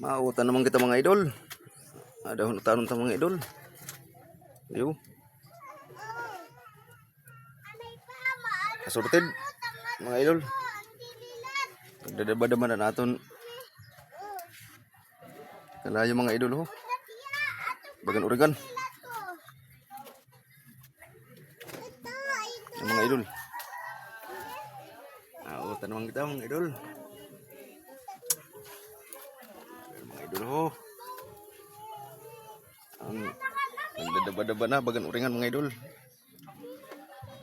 Mautan naman kita mga idol. Ada ho tanong ta mga idol. Yo. Asorted mga idol. Dadaba-daba na naton. Kalayo mga idol ho. Bagan Oregon. Mga idol. Mautan naman kita mga idol. Idol ho. Ang nagdadaba-daba na bagan uringan mga idol.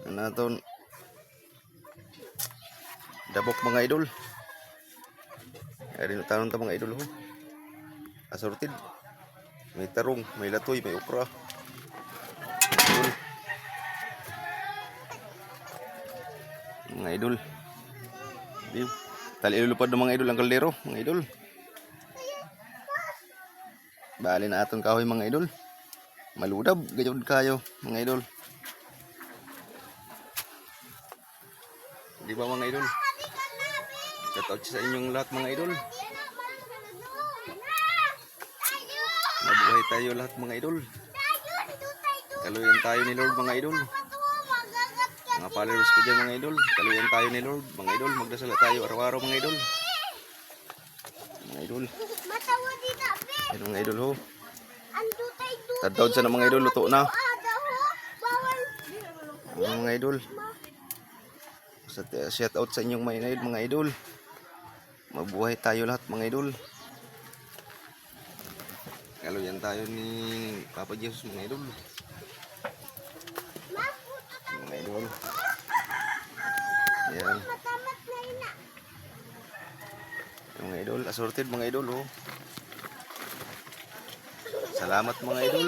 Naton dabok mga idol. Ay rin tanong ta mga idol ho. Asorted. May tarong, may latoy, may okra. Idol. Mga idol. Tali ilulupad ng mga idol ang kaldero, mga idol. Bali na aton kahoy mga idol. Maludab, gayod kayo mga idol. Di ba mga idol? Shout out sa inyong lahat mga idol. Mabuhay tayo lahat mga idol. Kaluyan tayo ni Lord mga idol. Mga followers ko dyan mga idol. Kaluyan tayo ni Lord mga idol. Magdasal tayo araw-araw mga idol. Mga idol. Matawa be. Yan mga idol ho. Tadtawd sa mga idol. Luto na. Bawal. Mga idol. Shout out sa inyong mga idol, mga idol. Mabuhay tayo lahat mga idol. Kaluyan tayo ni Papa Jesus mga idol. Mga idol. Yan. Mga idol, assorted mga idol oh. Salamat mga idol.